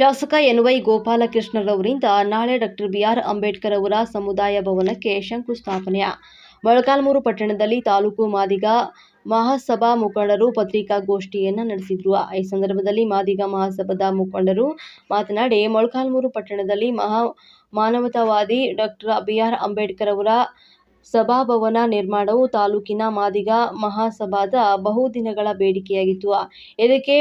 ಶಾಸಕ ಎನ್ವೈ ಗೋಪಾಲಕೃಷ್ಣರವರಿಂದ ನಾಳೆ doctor B R Ambedkar ಅವರ ಸಮುದಾಯ ಭವನಕ್ಕೆ ಶಂಕುಸ್ಥಾಪನೆಯ ಮೊಳಕಾಲ್ಮೂರು ಪಟ್ಟಣದಲ್ಲಿ ತಾಲೂಕು ಮಾದಿಗ ಮಹಾಸಭಾ ಮುಖಂಡರು ಪತ್ರಿಕಾಗೋಷ್ಠಿಯನ್ನು ನಡೆಸಿದ್ರು. ಈ ಸಂದರ್ಭದಲ್ಲಿ ಮಾದಿಗ ಮಹಾಸಭಾದ ಮುಖಂಡರು ಮಾತನಾಡಿ, ಮೊಳಕಾಲ್ಮೂರು ಪಟ್ಟಣದಲ್ಲಿ ಮಹಾ ಮಾನವತಾವಾದಿ ಡಾಕ್ಟರ್ ಬಿಆರ್ ಅಂಬೇಡ್ಕರ್ ಅವರ ಸಭಾಭವನ ನಿರ್ಮಾಣವು ತಾಲೂಕಿನ ಮಾದಿಗ ಮಹಾಸಭಾದ ಬಹುದಿನಗಳ ಬೇಡಿಕೆಯಾಗಿತ್ತು. ಇದಕ್ಕೆ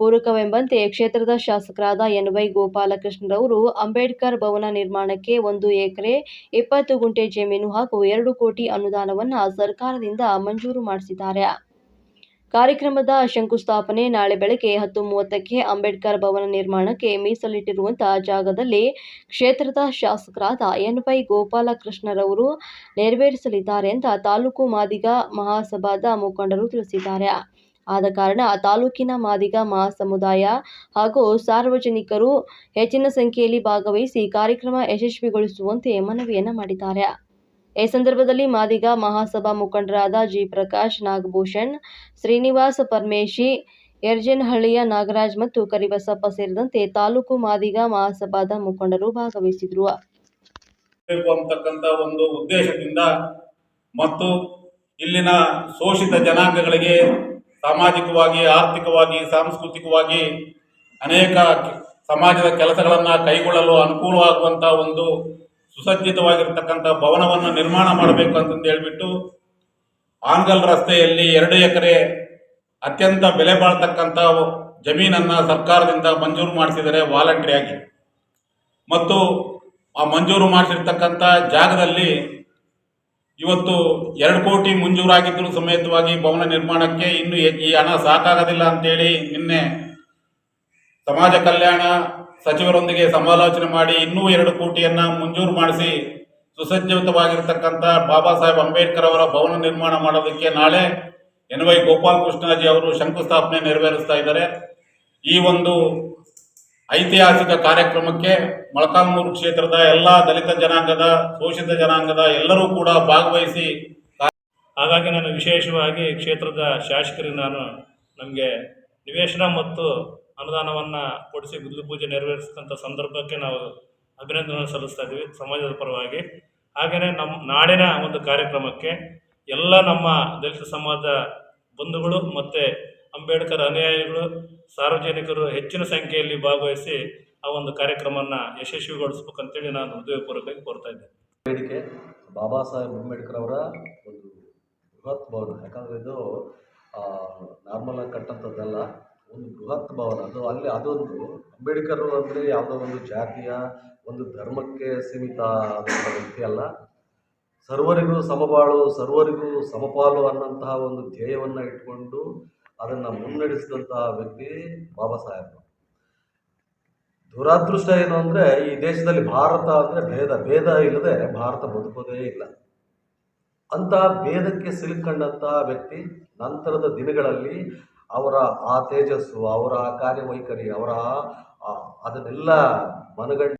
ಪೂರಕವೆಂಬಂತೆ ಕ್ಷೇತ್ರದ ಶಾಸಕರಾದ ಎನ್ ವೈ ಗೋಪಾಲಕೃಷ್ಣರವರು ಅಂಬೇಡ್ಕರ್ ಭವನ ನಿರ್ಮಾಣಕ್ಕೆ ಒಂದು ಎಕರೆ ಇಪ್ಪತ್ತು ಗುಂಟೆ ಜಮೀನು ಹಾಗೂ ಎರಡು ಕೋಟಿ ಅನುದಾನವನ್ನು ಸರ್ಕಾರದಿಂದ ಮಂಜೂರು ಮಾಡಿಸಿದ್ದಾರೆ. ಕಾರ್ಯಕ್ರಮದ ಶಂಕುಸ್ಥಾಪನೆ ನಾಳೆ ಬೆಳಗ್ಗೆ ಹತ್ತು ಮೂವತ್ತಕ್ಕೆ ಅಂಬೇಡ್ಕರ್ ಭವನ ನಿರ್ಮಾಣಕ್ಕೆ ಮೀಸಲಿಟ್ಟಿರುವಂತಹ ಜಾಗದಲ್ಲಿ ಕ್ಷೇತ್ರದ ಶಾಸಕರಾದ ಎನ್ ವೈ ಗೋಪಾಲಕೃಷ್ಣರವರು ನೆರವೇರಿಸಲಿದ್ದಾರೆ ಅಂತ ತಾಲೂಕು ಮಾದಿಗ ಮಹಾಸಭಾದ ಮುಖಂಡರು ತಿಳಿಸಿದ್ದಾರೆ. ಆದ ಕಾರಣ ತಾಲೂಕಿನ ಮಾದಿಗ ಮಹಾಸಮುದಾಯ ಹಾಗೂ ಸಾರ್ವಜನಿಕರು ಹೆಚ್ಚಿನ ಸಂಖ್ಯೆಯಲ್ಲಿ ಭಾಗವಹಿಸಿ ಕಾರ್ಯಕ್ರಮ ಯಶಸ್ವಿಗೊಳಿಸುವಂತೆ ಮನವಿಯನ್ನು ಮಾಡಿದ್ದಾರೆ. ಈ ಸಂದರ್ಭದಲ್ಲಿ ಮಾದಿಗ ಮಹಾಸಭಾ ಮುಖಂಡರಾದ ಜಿ ಪ್ರಕಾಶ್ ನಾಗಭೂಷಣ್, ಶ್ರೀನಿವಾಸ ಪರಮೇಶಿ, ಯರ್ಜನಹಳ್ಳಿಯ ನಾಗರಾಜ್ ಮತ್ತು ಕರಿಬಸಪ್ಪ ಸೇರಿದಂತೆ ತಾಲೂಕು ಮಾದಿಗ ಮಹಾಸಭಾದ ಮುಖಂಡರು ಭಾಗವಹಿಸಿದ್ರು. ಉದ್ದೇಶದಿಂದ ಮತ್ತು ಇಲ್ಲಿನ ಶೋಷಿತ ಜನಾಂಗಗಳಿಗೆ ಸಾಮಾಜಿಕವಾಗಿ, ಆರ್ಥಿಕವಾಗಿ, ಸಾಂಸ್ಕೃತಿಕವಾಗಿ ಅನೇಕ ಸಮಾಜದ ಕೆಲಸಗಳನ್ನು ಕೈಗೊಳ್ಳಲು ಅನುಕೂಲವಾಗುವಂಥ ಒಂದು ಸುಸಜ್ಜಿತವಾಗಿರ್ತಕ್ಕಂಥ ಭವನವನ್ನು ನಿರ್ಮಾಣ ಮಾಡಬೇಕು ಅಂತಂದು ಹೇಳ್ಬಿಟ್ಟು ಆಂಗಲ್ ರಸ್ತೆಯಲ್ಲಿ ಎರಡು ಎಕರೆ ಅತ್ಯಂತ ಬೆಲೆ ಬಾಳ್ತಕ್ಕಂಥ ಜಮೀನನ್ನು ಸರ್ಕಾರದಿಂದ ಮಂಜೂರು ಮಾಡಿಸಿದರೆ ವಾಲಂಟ್ರಿಯಾಗಿ ಮತ್ತು ಆ ಮಂಜೂರು ಮಾಡಿಸಿರ್ತಕ್ಕಂಥ ಜಾಗದಲ್ಲಿ ಇವತ್ತು ಎರಡು ಕೋಟಿ ಮಂಜೂರಾಗಿದ್ದರೂ ಸಮೇತವಾಗಿ ಭವನ ನಿರ್ಮಾಣಕ್ಕೆ ಇನ್ನು ಈ ಹಣ ಸಾಕಾಗೋದಿಲ್ಲ ಅಂತೇಳಿ ನಿನ್ನೆ ಸಮಾಜ ಕಲ್ಯಾಣ ಸಚಿವರೊಂದಿಗೆ ಸಮಾಲೋಚನೆ ಮಾಡಿ ಇನ್ನೂ ಎರಡು ಕೋಟಿಯನ್ನ ಮಂಜೂರು ಮಾಡಿಸಿ ಸುಸಜ್ಜಿತವಾಗಿರ್ತಕ್ಕಂಥ ಬಾಬಾ ಸಾಹೇಬ್ ಅಂಬೇಡ್ಕರ್ ಅವರ ಭವನ ನಿರ್ಮಾಣ ಮಾಡೋದಕ್ಕೆ ನಾಳೆ ಎನ್ ವೈ ಗೋಪಾಲಕೃಷ್ಣಾಜಿ ಅವರು ಶಂಕುಸ್ಥಾಪನೆ ನೆರವೇರಿಸ್ತಾ ಇದ್ದಾರೆ. ಈ ಒಂದು ಐತಿಹಾಸಿಕ ಕಾರ್ಯಕ್ರಮಕ್ಕೆ ಮೊಳಕಾಲ್ಮೂರು ಕ್ಷೇತ್ರದ ಎಲ್ಲ ದಲಿತ ಜನಾಂಗದ, ಶೋಷಿತ ಜನಾಂಗದ ಎಲ್ಲರೂ ಕೂಡ ಭಾಗವಹಿಸಿ ಹಾಗಾಗಿ ನಾನು ವಿಶೇಷವಾಗಿ ಕ್ಷೇತ್ರದ ಶಾಸಕರಿಗೆ ನಾನು ನಮಗೆ ನಿವೇಶನ ಮತ್ತು ಅನುದಾನವನ್ನು ಕೊಡಿಸಿ ಗುದ್ದು ಪೂಜೆ ನೆರವೇರಿಸಿದಂಥ ಸಂದರ್ಭಕ್ಕೆ ನಾವು ಅಭಿನಂದನೆ ಸಲ್ಲಿಸ್ತಾ ಇದ್ದೀವಿ ಸಮಾಜದ ಪರವಾಗಿ. ಹಾಗೆಯೇ ನಮ್ಮ ನಾಡಿನ ಒಂದು ಕಾರ್ಯಕ್ರಮಕ್ಕೆ ಎಲ್ಲ ನಮ್ಮ ದಲಿತ ಸಮಾಜದ ಬಂಧುಗಳು ಮತ್ತು ಅಂಬೇಡ್ಕರ್ ಅನುಯಾಯಿಗಳು ಸಾರ್ವಜನಿಕರು ಹೆಚ್ಚಿನ ಸಂಖ್ಯೆಯಲ್ಲಿ ಭಾಗವಹಿಸಿ ಆ ಒಂದು ಕಾರ್ಯಕ್ರಮವನ್ನು ಯಶಸ್ವಿಗೊಳಿಸ್ಬೇಕಂತೇಳಿ ನಾನು ಹೃದಯಪೂರ್ವಕವಾಗಿ ಕೋರ್ತಾ ಇದ್ದೇನೆ. ಬೇಡಿಕೆ. ಬಾಬಾ ಸಾಹೇಬ್ ಅಂಬೇಡ್ಕರ್ ಅವರ ಒಂದು ಬೃಹತ್ ಭವನ. ಯಾಕಂದರೆ ಇದು ನಾರ್ಮಲ್ ಆಗಿ ಕಟ್ಟಂಥದ್ದಲ್ಲ ಒಂದು ಬೃಹತ್ ಭವನ. ಅದು ಅಲ್ಲಿ ಅದೊಂದು ಅಂಬೇಡ್ಕರ್ ಅಂದರೆ ಯಾವುದೋ ಒಂದು ಜಾತಿಯ, ಒಂದು ಧರ್ಮಕ್ಕೆ ಸೀಮಿತ ವ್ಯಕ್ತಿ ಅಲ್ಲ. ಸರ್ವರಿಗೂ ಸಮಬಾಳು, ಸರ್ವರಿಗೂ ಸಮಪಾಲು ಅನ್ನಂತಹ ಒಂದು ಧ್ಯೇಯವನ್ನು ಇಟ್ಕೊಂಡು ಅದನ್ನು ಮುನ್ನಡೆಸಿದಂತಹ ವ್ಯಕ್ತಿ ಬಾಬಾ ಸಾಹೇಬ್. ದುರಾದೃಷ್ಟ ಏನು ಅಂದರೆ ಈ ದೇಶದಲ್ಲಿ ಭಾರತ ಅಂದರೆ ಭೇದ ಭೇದ ಇಲ್ಲದೆ ಭಾರತ ಬದುಕೋದೇ ಇಲ್ಲ. ಅಂತಹ ಭೇದಕ್ಕೆ ಸಿಲುಕೊಂಡಂತಹ ವ್ಯಕ್ತಿ ನಂತರದ ದಿನಗಳಲ್ಲಿ ಅವರ ಆ ತೇಜಸ್ಸು, ಅವರ ಕಾರ್ಯವೈಖರಿ, ಅವರ ಅದನ್ನೆಲ್ಲ ಮನಗಂಡು